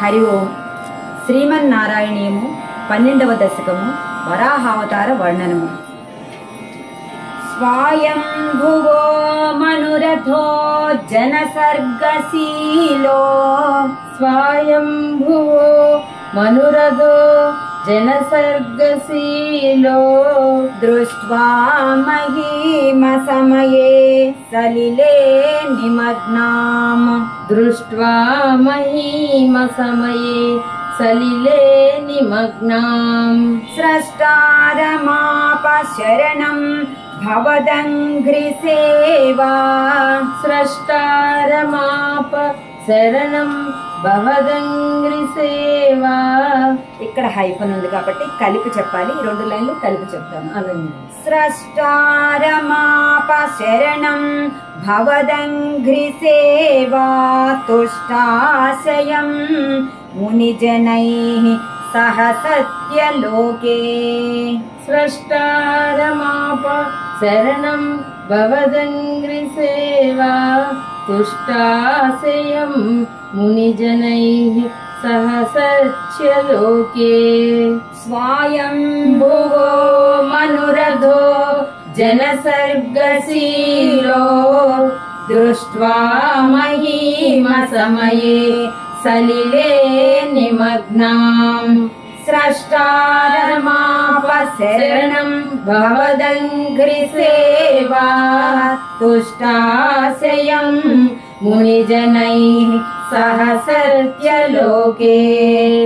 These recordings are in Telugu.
హరి ఓం. శ్రీమన్నారాయణీయము పన్నెండవ దశకము వరాహావతార వర్ణనము. స్వాయం భువో మనురథో జనసర్గశీలో. స్వాయం భువో మనురథో जनसर्गशीलो दृष्ट्वा महिमसमये सलिले निमग्नाम्। दृष्ट्वा महीमसमये सलिले निमग्नाम्। स्रष्टारमापशरणम् भवदङ्घ्रिसेवा। स्रष्टारमाप शरणम् భవదంగ్రి సేవా. ఇక్కడ హైఫన్ ఉంది కాబట్టి కలిపి చెప్పాలి. ఈ రెండు లైన్లు కలిపి చెప్తాము అలాగే స్రష్టారమాప శరణం భవదంఘ్రిసేవా తుష్టాశయం. మునిజనైః సహ సత్యలోకే. స్రష్టారమాప శరణం భవదంగ్రి సేవా తుష్టాశయం. मुनिजनैः सह सहसर्चलोके स्वायम्भुवो मनुरधो जनसर्गशीलो। दृष्ट्वा महीमसमये सलिले निमग्नाम्। स्रष्टारमापशरणम् भवदङ्घ्रिसेवा। तुष्टाशयम् मुनिजनैः सह सहसर्त्यलोके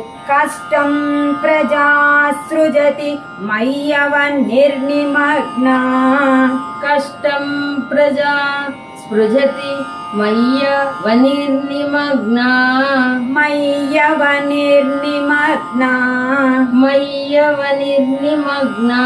कष्टम् प्रजा सृजति मय्यव निर्निमग्ना। कष्टम् प्रजा स्पृजति मय्यव निर्निमग्ना। मय्यव निर्निमग्ना। मय्यव निर्निमग्ना।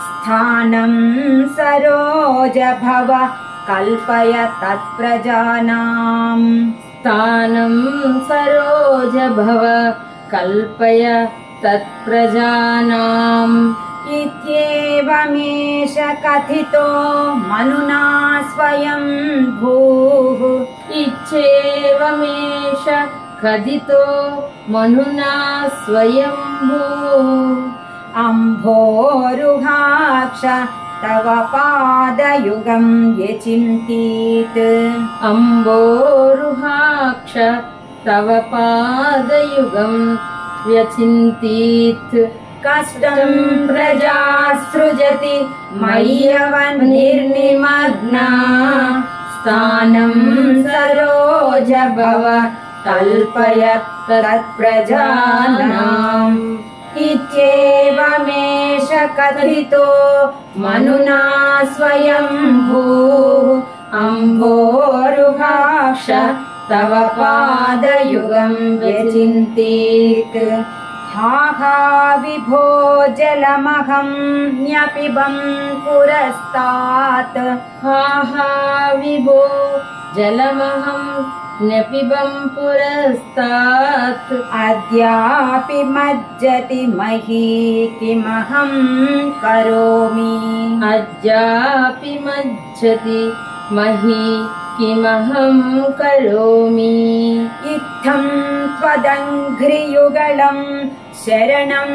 स्थानम् सरोज भव कल्पय तत्प्रजानाम्। स्थानम् सरोज भव कल्पय तत्प्रजानाम्। इत्येवमेष कथितो मनुना स्वयं भूः। इच्छेवमेष कथितो मनुना स्वयं स्वयम्भू अम्भोरुहाक्ष तव पादयुगम् व्यचिन्तीत् अम्बोरुहाक्ष तव पादयुगम् व्यचिन्तीत्। कष्टम् प्रजा सृजति मय्यवन् निर्निमग्ना। स्थानं सरोज भव कल्पय तत्प्रजानाम्। कथितो मनुना स्वयम्भूः अम्भोरुहाश तव पादयुगम् हा हा विभो जलमहम् न्यपिबम् पुरस्तात्। हा हा विभो जलमहं न पिबं पुरस्तात्। अद्यापि मज्जति मही किमहं करोमि। अद्यापि मज्जति मही किमहं करोमि। इत्थं त्वदङ्घ्रियुगलं शरणं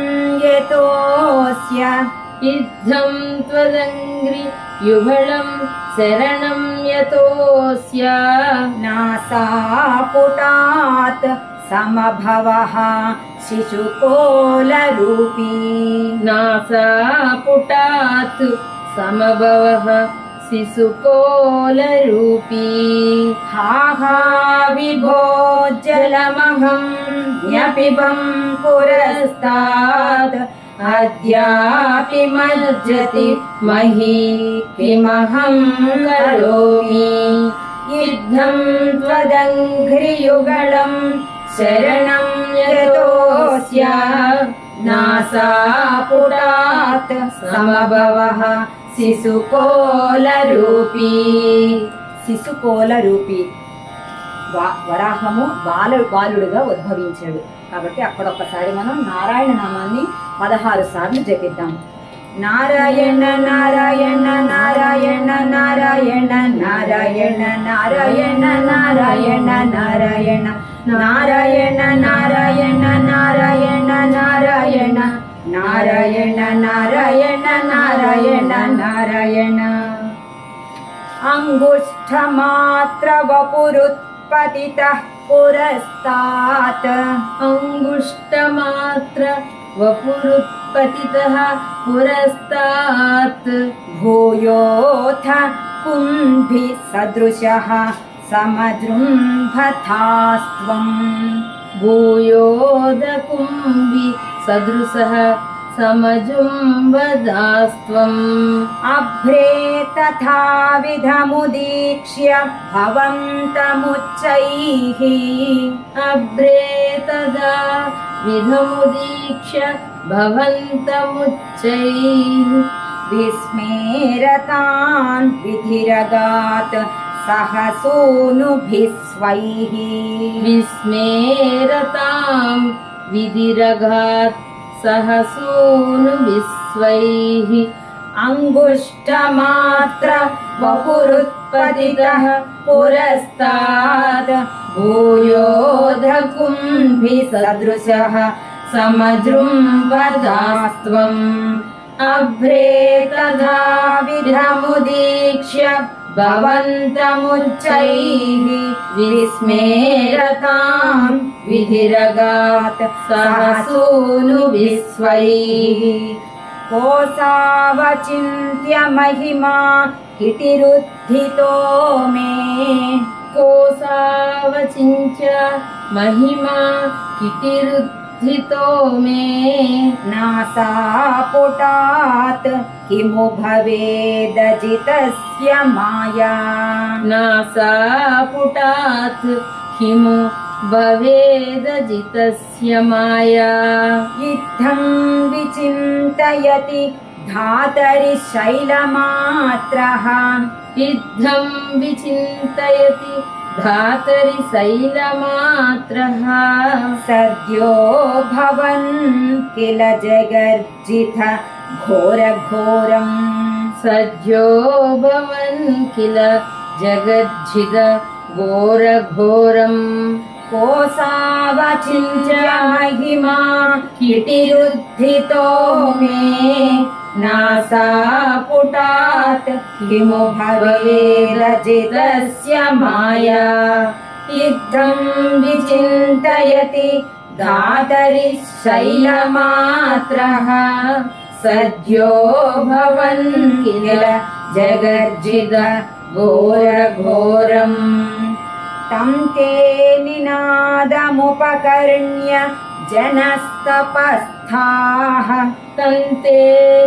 यतोऽस्य। इद्धं त्वदङ्ग्रि युहळम् शरणम् यतोऽस्य। नासापुटात् समभवः शिशुकोलरूपी। नासापुटात् समभवः शिशुकोलरूपी। हा हा विभो जलमहं यपिबम् पुरस्तात्। अद्यापि मज्जति मही किमहं करोमि। युद्धं त्वदङ्घ्रियुगलं शरणं नासा पुरात् समभवः శిశుకోలరూపీ శిశుకోలరూపి వరాహము బాల బాలుడుగా ఉద్భవించాడు కాబట్టి అక్కడ ఒక్కసారి మనం నారాయణ నామాన్ని పదహారు సార్లు జపిద్దాం నారాయణ నారాయణ నారాయణ నారాయణ నారాయణ నారాయణ నారాయణ నారాయణ నారాయణ నారాయణ నారాయణ నారాయణ నారాయణ నారాయణ నారాయణ నారాయణ पतितः पुरस्तात्। अङ्गुष्टमात्र वपुरुत्पतितः पुरस्तात्। भूयोऽथ कुम्भिः सदृशः समदृम्भथास्त्वम् भूयोदकुम्भि सदृशः समजुम्बदास्त्वम् अभ्रे तथाविधमुदीक्ष्य भवन्तमुच्चैः। अभ्रे तदा विधमुदीक्ष्य भवन्तमुच्चैः। विस्मेरतान् विधिरगात् सहसूनुभिः स्वैः विस्मेरतां सहसूनु विश्वैः अङ्गुष्ठमात्र वपुरुत्पतितः पुरस्तात् भूयोधकुम्भिसदृशः समजृम्भदास्त्वम् अभ्रे तथा विधमुदीक्ष्य भवन्तमुच्चैः विस्मेरताम् विधिरगात् सहसूनुविस्वैः कोसावचिन्त्य महिमा किटिरुत्थितो मे कोसावचिञ्च महिमा किटिरुद्धितो मे नासापुटात् किमु भवेदजितस्य माया? नासापुटात् किमु भवेदजितस्य माया? इत्थं विचिन्तयति धातरि शैलमात्रः। इद्धं विचिन्तयति धातरि शैलमात्रः। सद्यो भवन् किल जगर्जित घोरघोरम् सद्यो भवन् किल जगज्झिद घोरघोरम् कोसावचिञ्च महिमा किटिरुद्धितो मे नासापुटात् किमु भवेदजितस्य माया इत्थं विचिन्तयति धातरि शैलमात्रः सद्यो भवन् किल जगर्जित घोरघोरम् तं ते निनादमुपकर्ण्य जनस्तपस्थाः तन्ते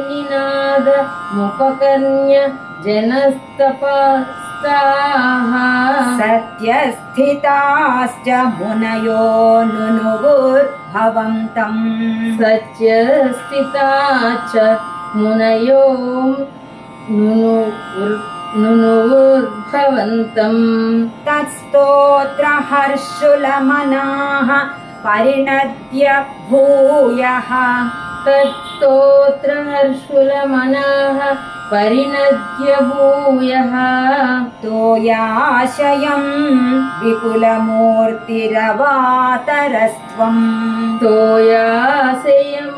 निनाद मुपकर्ण्य जनस्तपस्ताः सत्यस्थिताश्च मुनयो भवन्तं सत्यस्थिता च मुनयो नुनुर्भवन्तं तत्स्तोत्रहर्षुलमनाः परिणत्य भूयः तत्स्तोत्रहर्षुलमनाः परिणद्य भूयः तोयाशयं विपुलमूर्तिरवातरस्त्वं तोयाशयं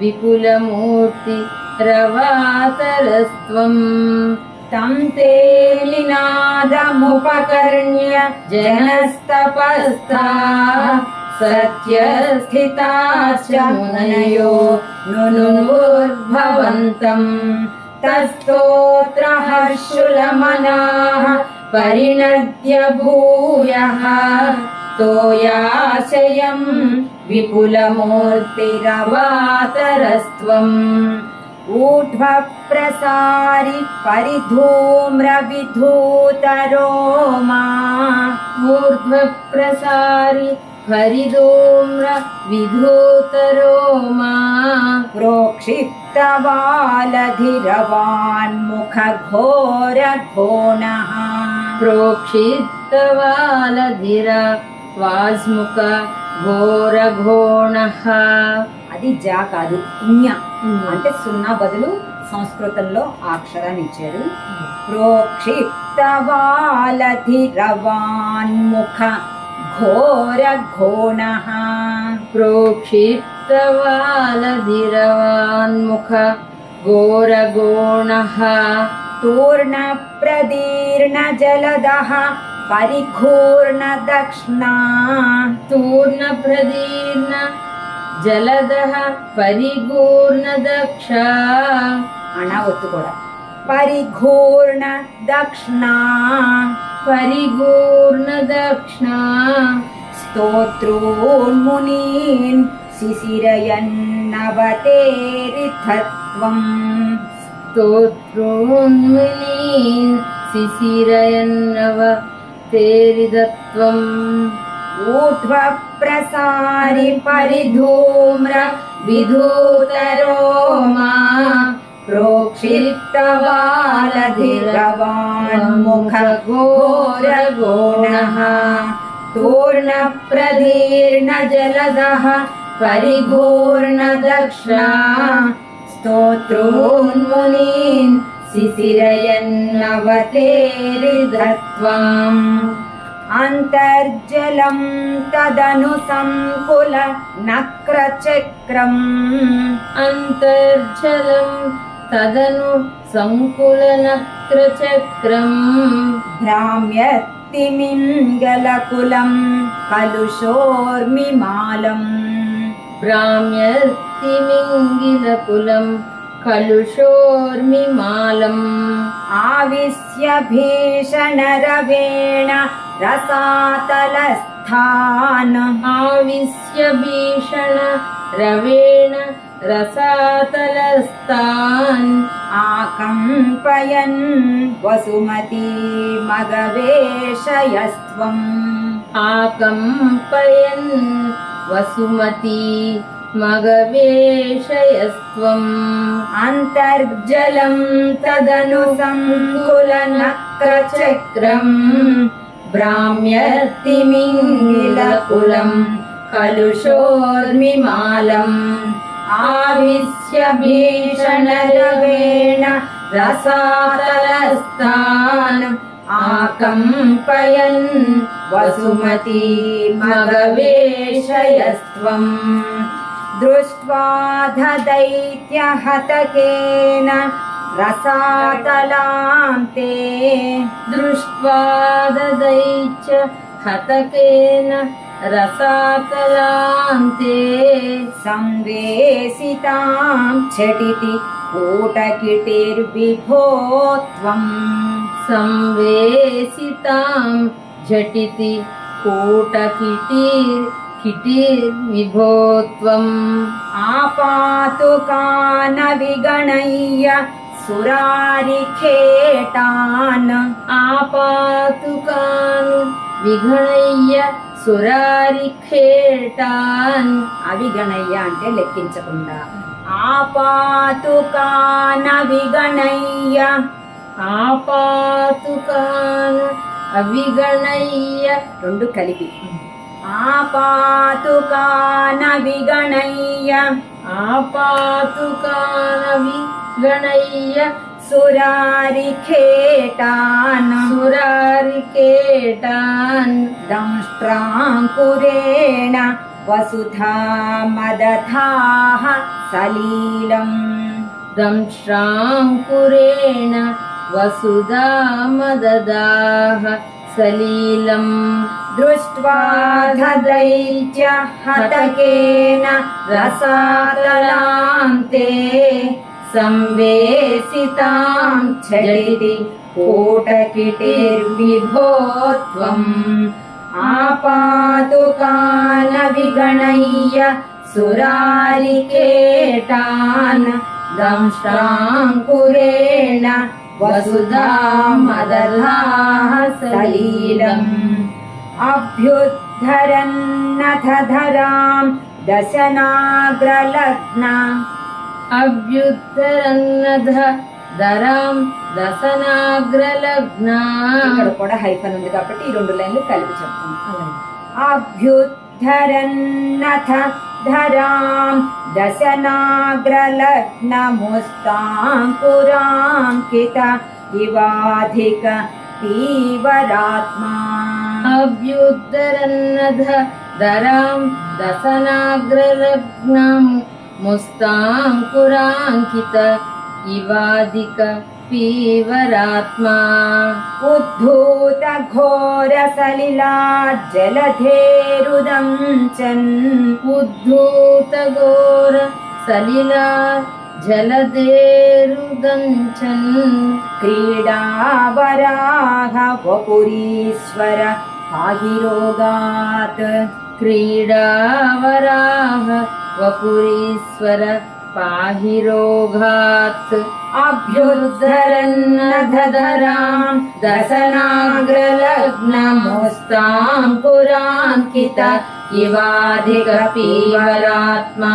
विपुलमूर्तिरवातरस्त्वं तं ते निनादमुपकर्ण्य जनस्तपस्था सत्यस्थिताश्च मुनयो नुनुर्भवन्तम् तत्स्तोत्रहर्षुलमनाः परिणद्य भूयः तोयाशयं विपुलमूर्तिरवातरस्त्वम् ऊर्ध्वप्रसारि परिधूम्रविधूतरोमा ऊर्ध्वप्रसारि हरिदोम्र विधूतरोमा प्रोक्षिप्तवालधिरवान्मुखघोरघोणः प्रोक्षितवालधिर वास्मुख घोरघोणः అది అది జా కాదు ఇన్య అంటే సున్నా బదులు సంస్కృతంలో ఆ అక్షరాన్ని ఇచ్చారు ప్రోక్షిప్తవాలధిరవాన్ముఖ ఘోర घोरघोणः प्रोक्षिप्तवालधिरवान्मुख घोरगोणः तूर्णप्रदीर्णजलदः परिघूर्णदक्ष्णा तूर्णप्रदीर्ण पूर्ण प्रदीर्ण जलदः परिपूर्ण दक्ष हाण ओ परिघोर्ण दक्षिणा परिघोर्णदक्षिणा स्तोत्रोन्मुनीन् शिशिरयन्नवतेरिथत्वम् स्तोत्रोन्मुनीन् शिशिरयन्नव तेरिदत्वम् प्रसारि परिधूम्र विधूरोमा ప్రోక్షిప్తవాలధిరవాన్ముఖ ఘోరగోణః తూర్ణ ప్రదీర్ణ జలదః పరిఘూర్ణ దక్షిణా స్తోత్రోన్మునీన్ శిశిరయన్నవతేరిధత్వం అంతర్జలం तदनु सङ्कुलनक्रचक्रम् भ्राम्यर्तिमिङ्गलकुलम् कलुषोर्मिमालम्। भ्राम्यर्तिमिङ्गिलकुलम् कलुषोर्मिमालम्। आविश्य भीषणरवेण रसातलस्त स्थानहाविश्य भीषण रवेण रसातलस्तान्। आकम्पयन् वसुमती मगवेशयस्त्वम्। आकम्पयन् वसुमती मगवेशयस्त्वम्। अन्तर्जलम् तदनु सङ्कुलनक्रचक्रम् సంకులనక్రచక్రం భ్రామ్యతిమింగిలకులం కలుషోర్మిమాలం ఆవిశ్య భీషణరవేణ రసాతలస్థాన్ ఆకంపయన్ వసుమతి మగవేషయస్త్వం దృష్ట్వా रसातलां ते दृष्ट्वा ददैच हतकेन रसातलां ते संवेसितां झटिति कोटकिटिर्विभो त्वं संवेसितां झटिति कोटकिटिर् किटिर्विभो त्वम् आपातुकानविगणय्य ఆపాతు కాన విగణయ్య సురారిఖేటాన్ आपातुकान् विघणय्य सुरारिखेटान् అవిగణయ్య అంటే లెక్కించకుండా ఆపాతు కాన విగణయ్య आपातुकान् अविगणय्य రెండు కలిపి ఆపాతు కాన విగణయ్య गणय्य सुरारिखेटान्। सुरारिकेटान् दंष्ट्राङ्कुरेण वसुधा मदथाः सलीलम्। दंष्ट्राङ्कुरेण वसुधा मददाः सलीलम्। दृष्ट्वा धदै हतकेन रसातलान्ते। సంవేసితాం చడితి కూటకిటిర్విభోత్వం. ఆపాతు కాన విగణయ్య సురారికేటాన్ దంష్ట్రాంకురేణ వసుధామదధాః సలీలం. అభ్యుద్ధరన్నథ ధరాం అభ్యుత్తరన్నధ దరాం దశనాగ్రలగ్నా కూడా హైఫన్ ఉంది కాబట్టి ఈ రెండు లైన్లు కలిపి చెప్తాను అభ్యుద్ధరన్నథ ధరాం దశనాగ్రలగ్నముస్తాం పురాంకిత ఇవాధిక తీవరాత్మా. అభ్యుద్ధరన్నధ దరాం దశనాగ్రలగ్నము मुस्ताङ्कुराङ्कित इवादिक पीवरात्मा। उद्धूत घोरसलिला उद्धूतघोर सलिला जलधेरुदञ्चन् क्रीडाबराः वपुरीश्वर पाहि रोगात्। क्रीडावराह वपुरीश्वर पाहि रोगात्। अभ्युद्धरन्नधराम् दसनाग्रलग्नमस्ताम् पुराङ्कित इवाधिकपीवरात्मा हरात्मा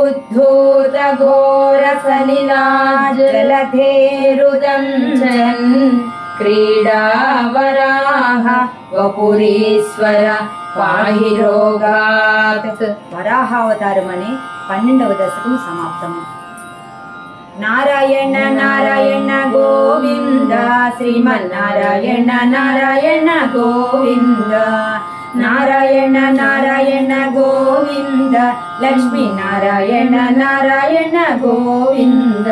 उद्धूतघोरसलिलाजलेरुदञ्जयन् क्रीडावराः గోపపురీశ్వర వరాహావతారం అనే పన్నెండవ దశకం సమాప్తం. నారాయణ నారాయణ గోవింద శ్రీమన్నారాయణ నారాయణ గోవింద నారాయణ నారాయణ గోవింద లక్ష్మీ నారాయణ నారాయణ గోవింద.